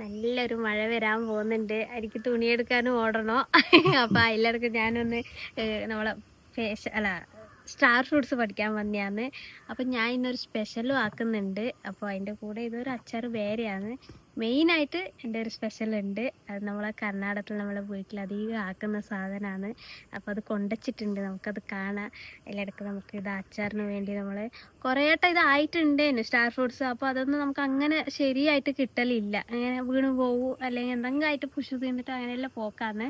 നല്ലൊരു മഴ വരാൻ പോകുന്നുണ്ട്. എനിക്ക് തുണിയെടുക്കാനും ഓടണോ? അപ്പം അതിലിടക്ക് ഞാനൊന്ന് നമ്മളെ ഫേഷ അല്ല സ്റ്റാർ ഫ്രൂട്ട്സ് പഠിക്കാൻ വന്നെയാണ് അപ്പം ഞാൻ ഇന്നൊരു സ്പെഷ്യലും ആക്കുന്നുണ്ട്. അപ്പോൾ അതിന്റെ കൂടെ ഇതൊരു അച്ചാർ വേറെയാണ്. മെയിനായിട്ട് എന്റെ ഒരു സ്പെഷ്യൽ ഉണ്ട്. അത് നമ്മളെ കർണാടകത്തിൽ നമ്മളെ വീട്ടിൽ അധികം ആക്കുന്ന സാധനമാണ്. അപ്പോൾ അത് കൊണ്ടച്ചിട്ടുണ്ട്. നമുക്കത് കാണാം. അതിലിടക്ക് നമുക്ക് ഇത് അച്ചാറിന് വേണ്ടി നമ്മൾ കുറേ വട്ടം ഇതായിട്ടുണ്ട് സ്റ്റാർ ഫ്രൂട്ട്സ്. അപ്പോൾ അതൊന്നും നമുക്ക് അങ്ങനെ ശരിയായിട്ട് കിട്ടലില്ല. അങ്ങനെ വീണ് പോവും അല്ലെങ്കിൽ എന്തെങ്കിലും ആയിട്ട് പുഷ് തിന്നിട്ട് അങ്ങനെയെല്ലാം പോക്കാന്ന്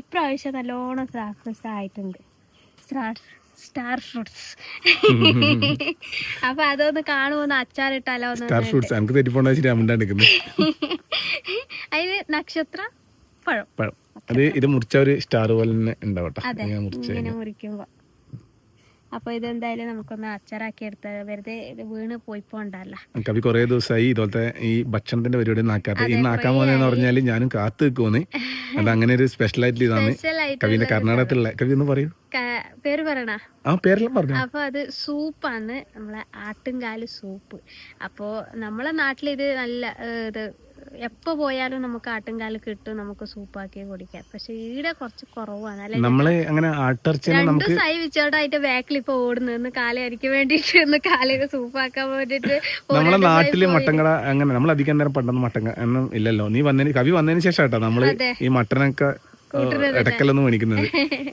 ഇപ്രാവശ്യം നല്ലോണം സ്റ്റാർ ഫ്രൂട്ട്സ് ആയിട്ടുണ്ട്. സ്റ്റാർ സ്റ്റാർ ഫ്രൂട്ട്സ് അപ്പൊ അതൊന്ന് കാണുമെന്ന് അച്ചാറിട്ടാലോ സ്റ്റാർ ഫ്രൂട്ട്സ് എനിക്ക് തെറ്റിപ്പോണ്ട അതിന് നക്ഷത്ര പഴം. പഴം. അത് ഇത് മുറിച്ച ഒരു സ്റ്റാർ പോലെ തന്നെ ഉണ്ടാവട്ടെ മുറിക്കുമ്പോ. അപ്പൊ ഇതെന്തായാലും നമുക്കൊന്ന് അച്ചാറാക്കി എടുത്ത് വെറുതെ ഇത് വീണ് പോയി പോണ്ടല്ല. കവി കുറേ ദിവസമായി ഇതുപോലത്തെ ഈ ഭക്ഷണത്തിന്റെ പരിപാടി നാക്കാത്ത ഇന്ന് ആക്കാൻ പോകുന്നതെന്ന് പറഞ്ഞാൽ ഞാനും കാത്തു നിൽക്കുമെന്ന് അത് അങ്ങനെ ഒരു സ്പെഷ്യൽ ആയിട്ട് ഇതാണ് കവിന്റെ കർണാടകത്തിലുള്ള. കവി ഒന്ന് പറയൂ. പേര് പറയണ? ആ പേരെല്ലാം പറഞ്ഞു. അപ്പൊ അത് സൂപ്പാണ്. നമ്മളെ ആട്ടുംകാൽ സൂപ്പ്. അപ്പോ നമ്മളെ നാട്ടിൽ ഇത് നല്ല ഇത് എപ്പോ പോയാലും നമുക്ക് ആട്ടുംകാൽ കിട്ടും നമുക്ക് സൂപ്പാക്കി കുടിക്കാം. പക്ഷെ ഈടെ കുറച്ച് കുറവാണ്. അല്ലെ? നമ്മൾ അങ്ങനെ രണ്ടു സൈ വിച്ചോട്ടായിട്ട് ബാക്കിൽ ഇപ്പൊ ഓടുന്നു കാലയരിക്ക് വേണ്ടിട്ട് ഒന്ന് കാലയൊക്കെ സൂപ്പാക്കാൻ വേണ്ടിട്ട് നമ്മളെ നാട്ടിൽ മട്ടൻകട അങ്ങനെ നമ്മൾ അധികം നേരം പണ്ടൊന്നും മട്ടൻ ഇല്ലല്ലോ. നീ വന്നതിന് കവി വന്നതിന് ശേഷം കേട്ടോ നമ്മൾ ഈ മട്ടനൊക്കെ ഇടക്കലൊന്നും മേടിക്കുന്നത്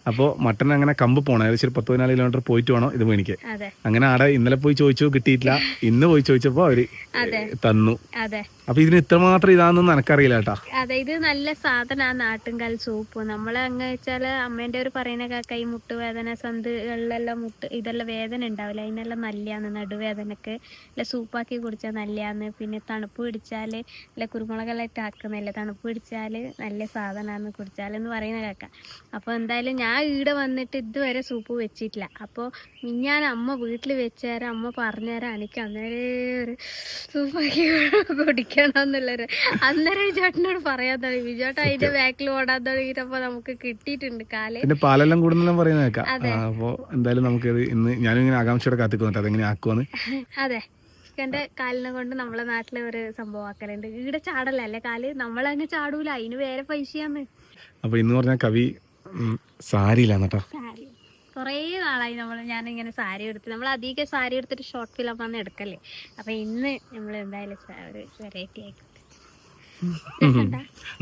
അപ്പോ മട്ടൻ അങ്ങനെ കമ്പ് പോണം. ഏകദേശം പത്ത് പതിനാല് കിലോമീറ്റർ പോയിട്ട് വേണം ഇത് മേടിക്കാൻ അങ്ങനെ ആടെ ഇന്നലെ പോയി ചോദിച്ചു കിട്ടിയിട്ടില്ല. ഇന്ന് പോയി ചോദിച്ചപ്പോ അവർ തന്നു. അപ്പൊ ഇതിന് ഇത്രമാത്രം ഇതാണെന്ന് എനക്കറിയില്ല കേട്ടാ. അതെ ഇത് നല്ല സാധനമാണ് നാട്ടുംകാൽ സൂപ്പ്. നമ്മളെ അങ്ങ് വെച്ചാൽ അമ്മേന്റെ ഒരു പറയുന്ന കേക്ക ഈ മുട്ടുവേദന സന്ധികളിലെല്ലാം മുട്ട് ഇതെല്ലാം വേദന ഉണ്ടാവില്ല. അതിനെല്ലാം നല്ലയാന്ന് നടുവേദനക്ക് അല്ല സൂപ്പാക്കി കുടിച്ചാൽ നല്ലയാന്ന്. പിന്നെ തണുപ്പ് പിടിച്ചാൽ അല്ല കുരുമുളകെല്ലാം ഇട്ട് ആക്കുന്നില്ല തണുപ്പ് പിടിച്ചാൽ നല്ല സാധനമാണ് കുടിച്ചാലെന്ന് പറയുന്ന കേൾക്കാം. അപ്പോൾ എന്തായാലും ഞാൻ ഈടെ വന്നിട്ട് ഇതുവരെ സൂപ്പ് വെച്ചിട്ടില്ല. അപ്പോൾ ഞാൻ അമ്മ വീട്ടിൽ വെച്ചുതരാം അമ്മ പറഞ്ഞുതരാം എനിക്ക് അന്നേരം ഒരു സൂപ്പാക്കി കുടിക്കണം എന്നുള്ളൊരു അന്നേരം വിജോട്ടിനോട് പറയാൻ തുടങ്ങി വിജോട്ട് അതിന്റെ ബാക്കിൽ ഓടാൻ തുടങ്ങിയിട്ടപ്പോൾ നമുക്ക് കിട്ടിയിട്ടുണ്ട് കാലേ. പിന്നെ പാലെല്ലാം കൂടുന്നെല്ലാം പറയുന്ന കേൾക്കാം. അപ്പോൾ എന്തായാലും നമുക്കത് ഇന്ന് ഞാനും ഇങ്ങനെ ആകാംക്ഷയോടെ കാത്തിക്കുന്നുണ്ട് അതെങ്ങനെ ആക്കുവാണ് അതെ. എന്റെ കാലിനെ കൊണ്ട് നമ്മളെ നാട്ടിലെ ഒരു സംഭവം ആക്കലുണ്ട്. ഈടെ ചാടലല്ലേ കാൽ? നമ്മളങ്ങ് ചാടൂല. അതിന് വേറെ പൈസയാന്ന് അപ്പൊ ഇന്ന് പറഞ്ഞ കവി ഉം, സാരിയില്ലാന്ന് കേട്ടോ. കുറേ നാളായി നമ്മൾ ഞാനിങ്ങനെ സാരി എടുത്ത്. നമ്മൾ അധികം സാരി എടുത്തിട്ട് ഷോർട്ട് ഫിലിം വന്ന് എടുക്കല്ലേ. അപ്പൊ ഇന്ന് നമ്മൾ എന്തായാലും ഒരു വെറൈറ്റി ആയി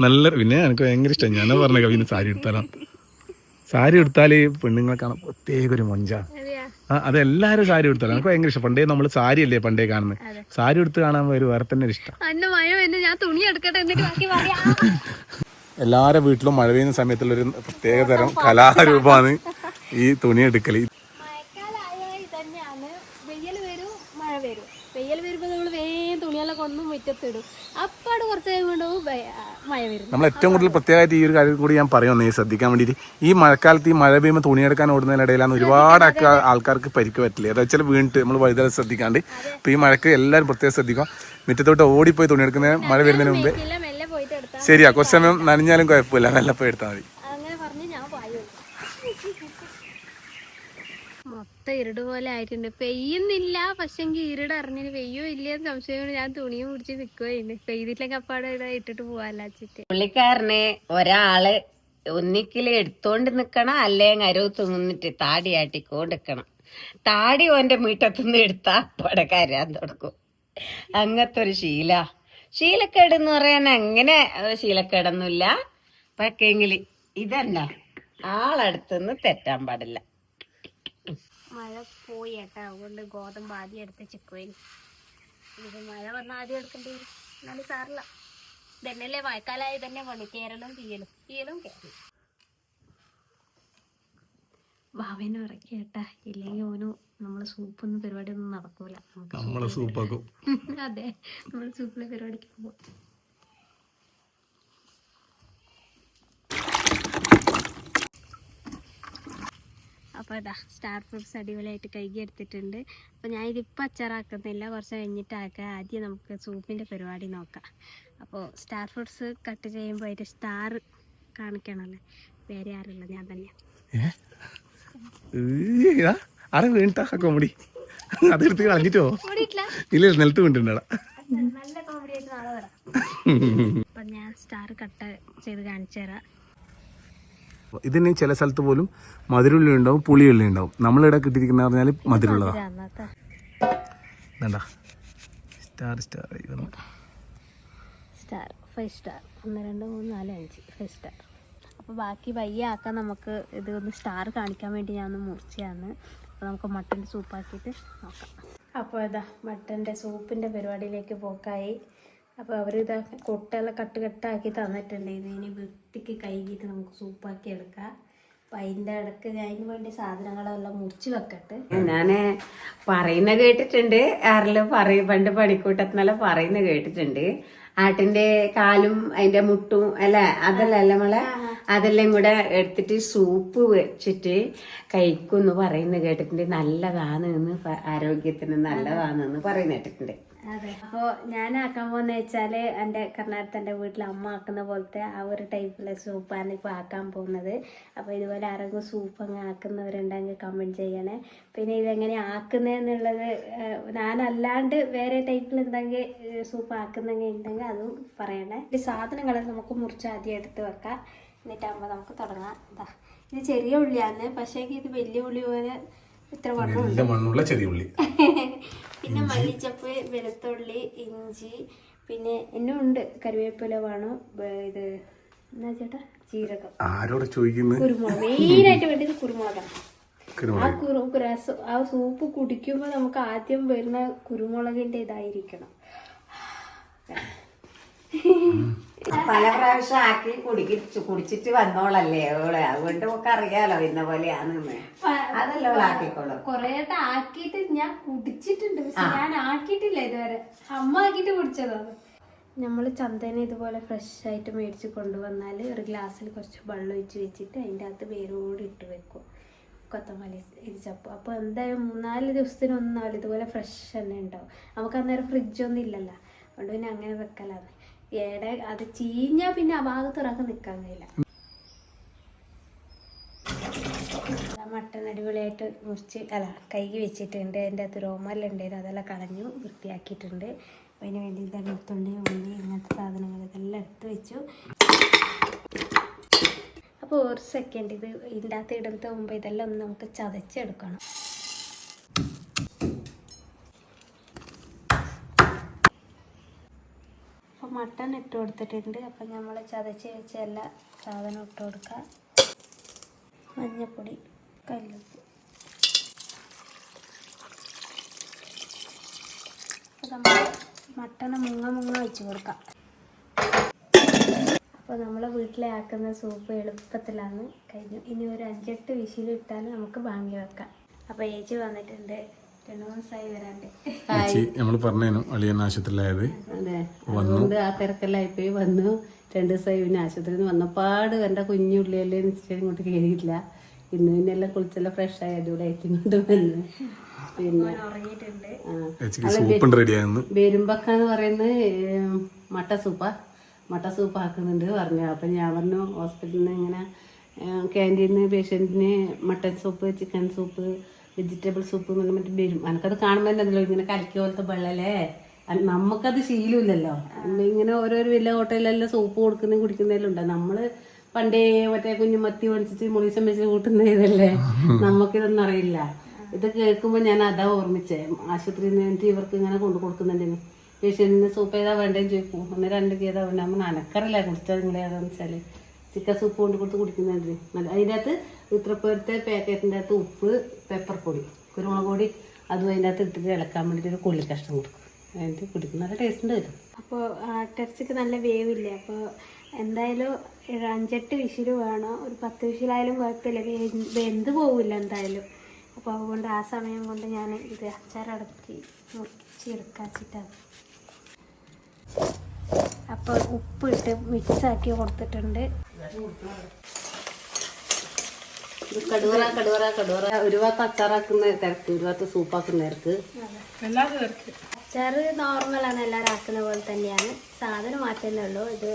നല്ല പിന്നെ എനിക്ക് ഭയങ്കര ഇഷ്ടം. ഞാൻ പറഞ്ഞ കവി സാരി എടുത്താലോ. സാരി എടുത്താൽ പെണ്ണുങ്ങളെ കാണാൻ പ്രത്യേക ഒരു മൊഞ്ചാണ് അതെയാ? ആ അത് എല്ലാരും സാരി എടുത്താലും. എനിക്ക് ഭയങ്കര ഇഷ്ടം. പണ്ടേ നമ്മൾ സാരി അല്ലേ പണ്ടേ കാണുന്നത് സാരി എടുത്ത് കാണാൻ ഒരു വേറെ തന്നെ ഇഷ്ടം. മഴ ഞാൻ തുണി എടുക്കട്ടെ എന്നിട്ട് ബാക്കി പറയാം. എല്ലാവരുടെ വീട്ടിലും മഴ പെയ്യുന്ന സമയത്തുള്ള ഒരു പ്രത്യേക തരം കലാരൂപമാണ് ഈ തുണി എടുക്കൽ നമ്മൾ ഏറ്റവും കൂടുതൽ പ്രത്യേകമായിട്ട് ഈ ഒരു കാര്യം കൂടി ഞാൻ പറയുന്നേ. ശ്രദ്ധിക്കാൻ വേണ്ടിയിട്ട് ഈ മഴക്കാലത്ത് ഈ മഴ പെയ്യുമ്പോൾ തുണിയെടുക്കാൻ ഓടുന്നതിനിടയിലാണ് ഒരുപാട് ആൾക്കാർക്ക് പരിക്ക് പറ്റില്ല? ഏതാ വെച്ചാൽ വീണിട്ട് നമ്മൾ വഴുതല ശ്രദ്ധിക്കാണ്ട്. ഇപ്പൊ ഈ മഴക്ക് എല്ലാവരും പ്രത്യേകം ശ്രദ്ധിക്കുക. മുറ്റത്തോട്ട് ഓടിപ്പോയി തുണിയെടുക്കുന്നതിന് മഴ വരുന്നതിന് മുമ്പേ ഇല്ല മെല്ലെ പോയിട്ട് എടുത്താൽ ശരിയാ കുറച്ച് സമയം നനഞ്ഞാലും കുഴപ്പമില്ല. വെള്ളപ്പം എടുത്താൽ മതി. അങ്ങനെ പറഞ്ഞ് ഞാൻ പായ മൊത്തം ഇരുട് പോലെ ആയിട്ടുണ്ട്. പെയ്യുന്നില്ല പക്ഷെങ്കിൽ ഇരുട് അറിഞ്ഞിന് പെയ്യോ ഇല്ലയെന്ന് സംശയം ഞാൻ തുണിയും പിടിച്ച് നിൽക്കുകയാണ് പെയ്തിട്ടില്ലെങ്കിൽ അപ്പാടെ ഇവിടെ ഇട്ടിട്ട് പോവാല്ലാച്ചിട്ട് പുള്ളിക്കാരനെ ഒരാൾ ഒന്നിക്കിൽ എടുത്തോണ്ട് നിക്കണം അല്ലേ അരുവത്ത് നിന്നിട്ട് താടി ആട്ടിക്കൊണ്ടിരിക്കണം താടി ഓന്റെ മീട്ടത്തുനിന്ന് എടുത്താ അവിടെ കരയാൻ തുടക്കും അങ്ങനത്തെ ഒരു ശീല. ശീലക്കേട് എന്ന് പറയാൻ അങ്ങനെ ശീലക്കേടൊന്നുമില്ല. പക്ഷേങ്കിൽ ഇതന്നെ? ആളടുത്തുനിന്ന് തെറ്റാൻ പാടില്ല. മഴ പോയി ഏട്ടാ അതുകൊണ്ട് ഗോതമ്പ് ആദ്യം എടുത്ത് ചിക്കുവേന് ഇത് മഴ വന്നാൽ ആദ്യം എടുക്കേണ്ടി വരും. എന്നാലും സാറില്ല ഇതന്നെയല്ലേ മഴക്കാലമായി തന്നെ പണി. കേരളം തീയലും. തീയലും കേരളം. ഭാവനെ ഇറക്കി ഏട്ടാ ഇല്ലെങ്കിൽ ഓനു നമ്മളെ സൂപ്പൊന്നും പരിപാടി ഒന്നും നടക്കൂല നമ്മളെ സൂപ്പാക്കും. അതെ നമ്മൾ സൂപ്പിലെ പരിപാടിക്ക് പോകും അപ്പോൾ ഇതാ സ്റ്റാർ ഫ്രൂട്ട്സ് അടിപൊളിയായിട്ട് കഴുകി എടുത്തിട്ടുണ്ട്. അപ്പോൾ ഞാൻ ഇതിപ്പോൾ അച്ചാറാക്കുന്നില്ല. കുറച്ച് കഴിഞ്ഞിട്ടാക്കുക ആദ്യം നമുക്ക് സൂപ്പിന്റെ പരിപാടി നോക്കാം. അപ്പോൾ സ്റ്റാർ ഫ്രൂട്ട്സ് കട്ട് ചെയ്യുമ്പോൾ അതിന്റെ സ്റ്റാർ കാണിക്കണമല്ലോ. വേറെ ആരുള്ള ഞാൻ തന്നെയാണ് ആരെ വീണിട്ടാ കോമഡി അതെടുത്ത് കളഞ്ഞിട്ടോ ഇല്ല നിലത്ത് വീണിട്ടുണ്ടാ ഞാൻ സ്റ്റാർ കട്ട് ചെയ്ത് കാണിച്ചു തരാം. ഇതിന് ചില സ്ഥലത്ത് പോലും മധുരമുള്ളി ഉണ്ടാവും പുളിയുള്ളി ഉണ്ടാവും. നമ്മളിവിടെ കിട്ടിയിരിക്കുന്ന പറഞ്ഞാൽ വേണ്ട. Star star star five star ഒന്ന് രണ്ട് മൂന്ന് നാല് അഞ്ച് ഫൈവ് സ്റ്റാർ അപ്പോൾ ബാക്കി വയ്യ ആക്കാൻ നമുക്ക് ഇത് ഒന്ന് സ്റ്റാർ കാണിക്കാൻ വേണ്ടി ഞാൻ ഒന്ന് മുറിച്ചതാണ്. അപ്പോൾ നമുക്ക് മട്ടന്റെ സൂപ്പാക്കിയിട്ട് നോക്കാം. അപ്പോൾ ഇതാ മട്ടന്റെ സൂപ്പിന്റെ പരിപാടിയിലേക്ക് പോക്കായി. അപ്പോൾ അവർ ഇതാ കൊട്ടയെല്ലാം കട്ട് കട്ടാക്കി തന്നിട്ടുണ്ട്. ഇത് ഇനി വൃത്തിക്ക് കഴുകിയിട്ട് നമുക്ക് സൂപ്പാക്കി എടുക്കാം. അപ്പം അതിന്റെ ഇടയ്ക്ക് അതിന് വേണ്ടി സാധനങ്ങളെല്ലാം മുറിച്ച് വെക്കട്ടെ. ഞാൻ പറയുന്ന കേട്ടിട്ടുണ്ട്. ആരെല്ലാം പറയും പണ്ട് പണിക്കൂട്ടത്തിനെല്ലാം പറയുന്ന കേട്ടിട്ടുണ്ട്. ആട്ടിന്റെ കാലും അതിന്റെ മുട്ടും അല്ലേ? അതല്ല അല്ല മോളെ? അതെല്ലാം കൂടെ എടുത്തിട്ട് സൂപ്പ് വെച്ചിട്ട് കഴിക്കുമെന്ന് പറയുന്നത് കേട്ടിട്ടുണ്ട്. നല്ലതാണ് എന്ന് ആരോഗ്യത്തിന് നല്ലതാണ് എന്ന് പറയുന്ന കേട്ടിട്ടുണ്ട്. അതെ. അപ്പോൾ ഞാൻ ആക്കാൻ പോകുന്ന വെച്ചാൽ എന്റെ കർണാടകത്തെ എന്റെ വീട്ടിൽ അമ്മ ആക്കുന്ന പോലത്തെ ആ ഒരു ടൈപ്പിലെ സൂപ്പാണ് ഇപ്പോൾ ആക്കാൻ പോകുന്നത്. അപ്പോൾ ഇതുപോലെ ആരെങ്കിലും സൂപ്പ് അങ്ങ് ആക്കുന്നവരുണ്ടെങ്കിൽ കമന്റ് ചെയ്യണേ. പിന്നെ ഇതെങ്ങനെ ആക്കുന്നതെന്നുള്ളത് ഞാനല്ലാണ്ട് വേറെ ടൈപ്പിൽ എന്തെങ്കിൽ സൂപ്പ് ആക്കുന്നെങ്കിൽ ഉണ്ടെങ്കിൽ അതും പറയണേ. ഈ സാധനങ്ങൾ നമുക്ക് മുറിച്ച് ആദ്യം എടുത്ത് വെക്കാം. എന്നിട്ടാകുമ്പോൾ നമുക്ക് തുടങ്ങാം. ഇതാ ഇത് ചെറിയ ഉള്ളിയാണ്. പക്ഷേ ഇത് വലിയ ഉള്ളി പോലെ ഇത്ര മണ്ണുള്ള ചെറിയ ഉള്ളി. പിന്നെ മല്ലിച്ചപ്പ് വെളുത്തുള്ളി ഇഞ്ചി പിന്നെ എന്നും ഉണ്ട്. കറിവേപ്പില വേണം. ഇത് എന്നാ ചേട്ടാ? ജീരകം. ആരോട് ചോദിക്കുന്നത് കുരുമുളക്. മെയിനായിട്ട് വേണ്ടത് കുരുമുളകാണ് ആ കുരാസ് ആ സൂപ്പ് കുടിക്കുമ്പോൾ നമുക്ക് ആദ്യം വരുന്ന കുരുമുളകിന്റെ ഇതായിരിക്കണം പല പ്രാവശ്യം ആക്കി കുടിക്കിച്ച് കുടിച്ചിട്ട് വന്നോളല്ലേ ഓളെ അതുകൊണ്ട് നമുക്ക് അറിയാലോ ഇന്ന പോലെയാണെന്ന്. അതല്ലോ ആക്കിക്കോളൂ. കൊറേ ആക്കിയിട്ട് ഞാൻ കുടിച്ചിട്ടുണ്ട്. പക്ഷെ ഞാൻ ആക്കിയിട്ടില്ല ഇതുവരെ. അമ്മ ആക്കിയിട്ട് കുടിച്ചതാണ് നമ്മൾ ചന്തേനെ ഇതുപോലെ ഫ്രഷ് ആയിട്ട് മേടിച്ച് കൊണ്ടുവന്നാൽ ഒരു ഗ്ലാസ്സിൽ കുറച്ച് വെള്ളം ഒഴിച്ച് വെച്ചിട്ട് അതിന്റെ അകത്ത് വേരോട് ഇട്ട് വെക്കും. കൊത്തമല്ലി ഇത് ചപ്പ് അപ്പോൾ എന്തായാലും മൂന്നാൽ ദിവസത്തിനൊന്നാലും ഇതുപോലെ ഫ്രഷ് തന്നെ ഉണ്ടാവും. നമുക്ക് അന്നേരം ഫ്രിഡ്ജൊന്നും ഇല്ലല്ലോ. അതുകൊണ്ട് പിന്നെ അങ്ങനെ വെക്കലാണ് ഏടെ അത് ചീഞ്ഞാൽ പിന്നെ ആ ഭാഗത്ത് ഒരാൾക്ക് നിൽക്കാൻ കഴിയില്ല. മട്ടൻ അടിപൊളിയായിട്ട് മുറിച്ച് അല്ല കൈകി വെച്ചിട്ടുണ്ട്. എന്റെ അകത്ത് ഉണ്ടായിരുന്നു അതെല്ലാം കളഞ്ഞു വൃത്തിയാക്കിയിട്ടുണ്ട്. അതിന് വേണ്ടി ഇതാണ് എടുത്തുള്ളി ഉള്ളി ഇങ്ങനത്തെ സാധനങ്ങൾ ഇതെല്ലാം എടുത്ത് വെച്ചു. അപ്പോൾ ഒരു സെക്കൻഡ് ഇത് ഇതിന്റെ അകത്ത് ഇടുന്നതിന് മുമ്പ് ഇതെല്ലാം ഒന്ന് നമുക്ക് ചതച്ചെടുക്കണം. മട്ടൺ ഇട്ട് കൊടുത്തിട്ടുണ്ട്. അപ്പം നമ്മൾ ചതച്ച് വെച്ച എല്ലാ സാധനവും ഇട്ട് കൊടുക്കാം. മഞ്ഞൾപ്പൊടി കല്ലുപ്പ്. അപ്പോൾ നമ്മൾ മുങ്ങ മുങ്ങ വെച്ച് കൊടുക്കാം. അപ്പോൾ നമ്മൾ വീട്ടിലെ ആക്കുന്ന സൂപ്പ് എളുപ്പത്തിലാണ്. കഴിഞ്ഞു. ഇനി ഒരു അഞ്ചെട്ട് വിശിലിട്ടാൽ നമുക്ക് വാങ്ങി വെക്കാം. അപ്പോൾ ഏച്ചി വന്നിട്ടുണ്ട്. നമ്മൾ പറഞ്ഞു അളിയൻ ആശുപത്രിയിലായത്. അതെ. അതുകൊണ്ട് ആ തിരക്കെല്ലാം പോയി വന്നു. രണ്ട് ദിവസമായി പിന്നെ ആശുപത്രിയിൽ നിന്ന് വന്നപ്പാട് എന്റെ കുഞ്ഞുള്ളിയല്ലേ നിശ്ചയം ഇങ്ങോട്ട് കയറിയില്ല ഇന്ന് പിന്നെ എല്ലാം കുളിച്ചെല്ലാം ഫ്രഷ് ആയി ഇവിടെ കൊണ്ട് വന്ന്. പിന്നെ വരുമ്പക്കാന്ന് പറയുന്നത് മട്ട സൂപ്പാ മട്ട സൂപ്പ് ആക്കുന്നുണ്ട് പറഞ്ഞു. അപ്പം ഞാൻ പറഞ്ഞു ഹോസ്പിറ്റലിൽ നിന്ന് ഇങ്ങനെ ക്യാന്റീനിൽ നിന്ന് പേഷ്യന്റിന് mutton soup chicken soup vegetable soup എന്ന് മറ്റേ വരും. എനിക്കത് കാണുമ്പോൾ എന്തല്ലോ ഇങ്ങനെ കലക്കി പോലത്തെ വെള്ളല്ലേ? നമുക്കത് ശീലമില്ലല്ലോ. ഇങ്ങനെ ഓരോരോ വലിയ ഹോട്ടലിലെല്ലാം സൂപ്പ് കൊടുക്കുന്നതും കുടിക്കുന്നതിലും ഉണ്ട്. നമ്മൾ പണ്ടേ മറ്റേ കുഞ്ഞു മത്തി മേടിച്ചിട്ട് മുളീശം വെച്ച് കൂട്ടുന്ന ഇതല്ലേ നമുക്കിതൊന്നും അറിയില്ല. ഇത് കേൾക്കുമ്പോൾ ഞാൻ അതാ ഓർമ്മിച്ചേ. ആശുപത്രിയിൽ നിന്ന് ഇവർക്ക് ഇങ്ങനെ കൊണ്ടു കൊടുക്കുന്നുണ്ടെന്ന് പേഷ്യന്റിന് സൂപ്പ് ഏതാ വേണ്ടേന്ന് ചോദിക്കും. ഒന്ന് രണ്ട് ഏതാ വേണ്ട? നമ്മൾ അനക്കറില്ല കുടിച്ചാൽ നിങ്ങളേതാന്ന് വെച്ചാൽ. ചിക്കൻ സൂപ്പ് കൊണ്ട് കൊടുത്ത് കുടിക്കുന്നുണ്ട്. അതിന്റെ അകത്ത് ഇത്രപ്പോഴത്തെ പാക്കറ്റിന്റെ അകത്ത് ഉപ്പ് പെപ്പർ പൊടി കുരുമുളക് പൊടി അതും അതിന്റെ അകത്ത് ഇട്ടിട്ട് ഇളക്കാൻ വേണ്ടിയിട്ട് ഒരു കുള്ളി കഷ്ണം കൊടുക്കും. അതിന്റെ കുടിക്കും നല്ല ടേസ്റ്റ് ഉണ്ട് വരും അപ്പോൾ ടെസ്റ്റ് നല്ല വേവില്ലേ? അപ്പോൾ എന്തായാലും അഞ്ചെട്ട് വിശിൽ വേണം. ഒരു പത്ത് വിശിലായാലും കുഴപ്പമില്ല. വെന്ത് പോവില്ല എന്തായാലും. അപ്പോൾ അതുകൊണ്ട് ആ സമയം കൊണ്ട് ഞാൻ ഇത് അച്ചാറടക്കി മുറിച്ച് എടുക്കാച്ചിട്ടത് അപ്പോൾ ഉപ്പിട്ട് മിക്സാക്കി കൊടുത്തിട്ടുണ്ട്. കടുവറ കടുവറ കടുവറ. ഒരു ഭാഗത്ത് അച്ചാറാക്കുന്ന തിരക്ക് ഒരു ഭാഗത്ത് സൂപ്പാക്കുന്ന തിരക്ക്. അച്ചാർ നോർമലാണ് എല്ലാവരും ആക്കുന്ന പോലെ തന്നെയാണ്. സാധനം മാറ്റുന്നേ ഉള്ളൂ. ഇത്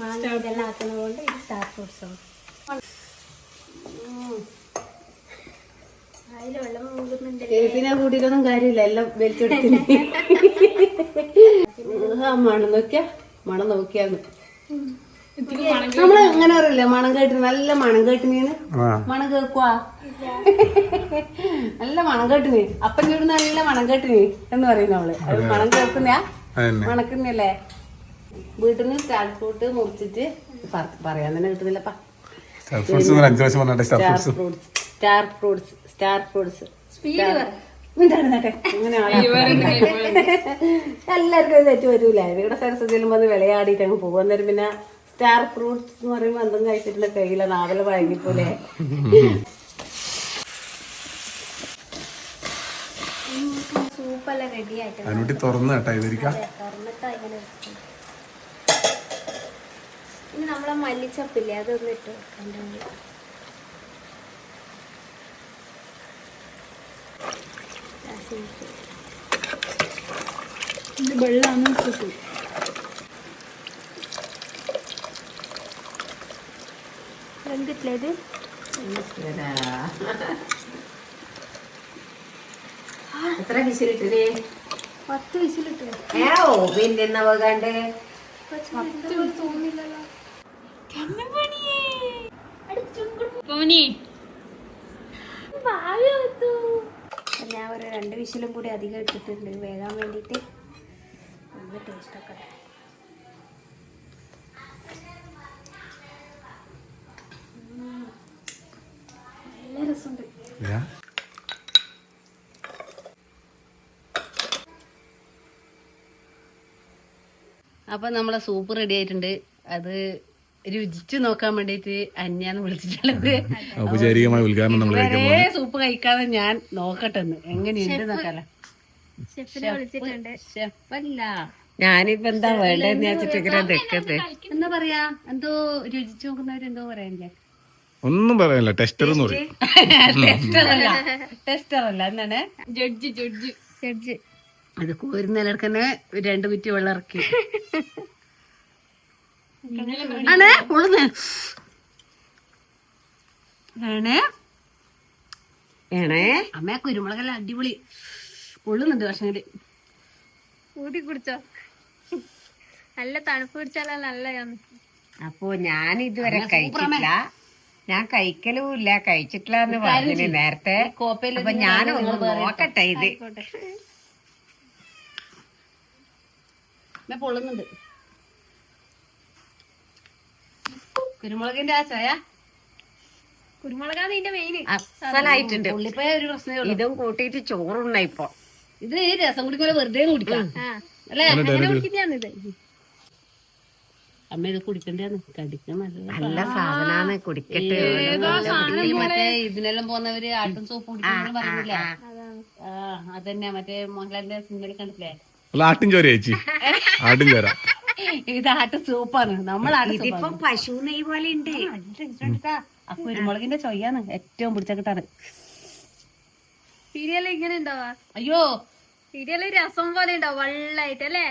മാങ്ങ ഇതെല്ലാം ആക്കുന്ന കൊണ്ട് ഇത് സ്റ്റാർ മൂകുന്നുണ്ട് എഴുതിനെ കൂട്ടിയിട്ടൊന്നും കാര്യമില്ല. എല്ലാം വലിച്ചെടുത്തിന്. ആ മണം നോക്കിയാ മണം നോക്കിയാന്ന്. നമ്മൾ അങ്ങനെ അറിയില്ല? മണം കേട്ടിന് നല്ല മണം കേട്ടു നീന് മണം കേക്കുവാ നല്ല മണം കേട്ടിന് അപ്പൻ ചൂട് നല്ല മണം കേട്ടിന് എന്ന് പറയും നമ്മൾ അത് മണം കേൾക്കുന്ന മണക്കുന്നല്ലേ? വീട്ടിൽ നിന്ന് സ്റ്റാർ ഫ്രൂട്ട് മുറിച്ചിട്ട് പറയാൻ തന്നെ കിട്ടുന്നില്ലപ്പാ. Star fruits star star fruits fruits star fruits star fruits എല്ലാവർക്കും തെറ്റ് വരൂല ഇവിടെ സരസ്വതിയിലും വന്ന് വിളയാടിയിട്ട് അങ്ങ് പോകും. അന്നേരം പിന്നെ സ്റ്റാർ ഫ്രൂട്ട്സ് എന്ന് പറയുമ്പോൾ എന്തും കഴിച്ചിട്ടുള്ള കയ്യില നാവല വഴങ്ങിപ്പോലെ അതിനുവേണ്ടി തുറന്ന് കേട്ടാ ഇവരിക്കാം. ഇനി നമ്മളെ മല്ലിച്ചപ്പില്ലേ അതൊന്ന് ഇട്ട് വെന്തിട്ടില്ലേ ഇത് എത്ര വിശലിട്ടില്ലേ പത്ത് വിസിലിട്ട്. ഏ ഓ പിന്നെ എന്നാ പോകാണ്ട് തോന്നില്ലല്ലോ. ഞാൻ ഒരു രണ്ട് വിശലും കൂടി അധികം ഇട്ടിട്ടുണ്ട്. വേകാൻ വേണ്ടിയിട്ട്. നല്ല ടേസ്റ്റൊക്കെ രസമുണ്ട് അപ്പൊ നമ്മളെ സൂപ്പ് റെഡി ആയിട്ടുണ്ട്. അത് രുചിച്ചു നോക്കാൻ വേണ്ടിട്ട് അന്യാന്ന് വിളിച്ചിട്ടുള്ളത്. ഔപചാരികമായ ഉദ്ഘാടനം നമ്മൾ ഇവരെ സൂപ്പ് കഴിക്കാതെ ഞാൻ നോക്കട്ടെ എങ്ങനെയുണ്ട് നോക്കാല. ഷെഫിനെ വിളിച്ചിട്ടുണ്ട്. ഷെഫല്ല. ഞാനിപ്പോ എന്താ വേണ്ടതെന്ന് വെച്ചിട്ട് ഇങ്ങനെ നിക്കത് എന്താ പറയാ? എന്തോ രുചിച്ചു നോക്കുന്നവരെന്തോ പറയാനില്ലേ? ഒന്നും പറയാനില്ല. ടെസ്റ്റർ എന്ന് പറയും. ടെസ്റ്ററല്ല. ടെസ്റ്ററല്ല. എന്താണ്? Judge judge. ജഡ്ജ്. അത് കോരുന്നിലക്കന്നെ രണ്ട് കുറ്റി വെള്ളം ഇറക്കി. ആണേ ഉള്ളുന്ന് ഏണേ ഏണേ അമ്മ കുരുമുളകല്ല അടിപൊളി. ഉള്ളുന്നുണ്ട് പക്ഷേ ഊതി കുടിച്ചോ. നല്ല തണുപ്പ് പിടിച്ചാലോ നല്ലതാണ് അപ്പോ ഞാൻ ഇതുവരെ കഴിച്ചിട്ടില്ല. ഞാൻ കഴിക്കലും ഇല്ല കഴിച്ചിട്ടില്ല എന്ന് പറഞ്ഞു നേരത്തെ. അപ്പൊ ഞാനൊന്ന് നോക്കട്ടെ ഇത്. പൊള്ളുന്നുണ്ട്. കുരുമുളകിന്റെ ആ ചായ? കുരുമുളകാണ് ഇതിന്റെ അസലായിട്ടുണ്ട് ഒരു പ്രശ്നമേ ഇതും കൂട്ടിയിട്ട് ചോറുണ്ണ ഇപ്പൊ. ഇത് രസം കുടിക്കുമ്പോൾ വെറുതെ കുടിക്കാം. അല്ലേ? അങ്ങനെ കുടിക്കുന്നതാണിത് അമ്മ ഇത് കുടിക്കണ്ടാന്ന്. കടിക്കാൻ നല്ല നല്ല സാധനാണ് കുടിക്കട്ടെ. മറ്റേ ഇതിനെല്ലാം പോകുന്നവര് ആട്ടും സോപ്പ് കുടിക്കുന്നു പറഞ്ഞില്ല? അതന്നെ. മറ്റേ മോഹൻലാലിന്റെ സിനിമയിൽ കണ്ടില്ലേ അല്ല ആട്ടിൻ ചോര ചേച്ചി. ആട്ടിൻ ചോര. ഇത് ആട്ട് സൂപ്പാണ്. നമ്മൾ ഇതിപ്പോ പശു നെയ് പോലെ ഉണ്ട്. ആ കുരുമുളകിന്റെ ചൊയ്യാണ് ഏറ്റവും പിടിച്ച കിട്ടാറ് സീരിയൽ ഇങ്ങനെ ഉണ്ടാവാ? അയ്യോ. സീരിയൽ രസം പോലെ ഉണ്ടാവും. വെള്ളായിട്ട് അല്ലേ?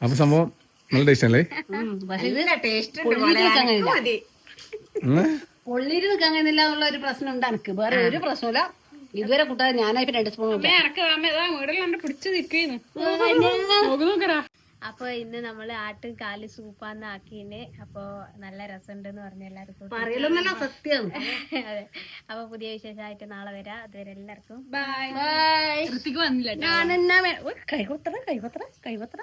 അപ്പൊ സംഭവം നല്ല ടേസ്റ്റ് അല്ലേ? പൊള്ളിരി നിൽക്കാൻ കഴിയുന്നില്ല എന്നുള്ള ഒരു പ്രശ്നം ഉണ്ട് എനിക്ക് വേറെ ഒരു പ്രശ്നമില്ല ഇതുവരെ കൂട്ടാതെ ഞാനായി രണ്ട് സ്പൂൺ അപ്പൊ ഇന്ന് നമ്മൾ ആട്ടും കാൽ സൂപ്പാന്ന് ആക്കിന് അപ്പൊ നല്ല രസമുണ്ടെന്ന് പറഞ്ഞു എല്ലാവർക്കും. സത്യം അതെ. അപ്പൊ പുതിയ വിശേഷമായിട്ട് നാളെ വരാം. അതുവരെ എല്ലാവർക്കും ബൈ ബൈ വന്നില്ല ഞാൻ എന്നാ കൈകൊത്തറ കൈകൊത്തറ കൈകൊത്തറ.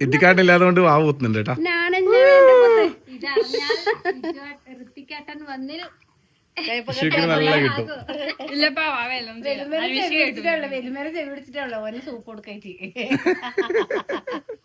എത്തിക്കാട്ടില്ലാതെ കൊണ്ട് വാവ് കുത്തുന്നുണ്ട് കേട്ടാ. ഋത്തിക്കാട്ടൻ വന്നിൽ ശരിക്കും നല്ല കിട്ടും. ഓന് സൂപ്പ് കൊടുക്കായിട്ട്.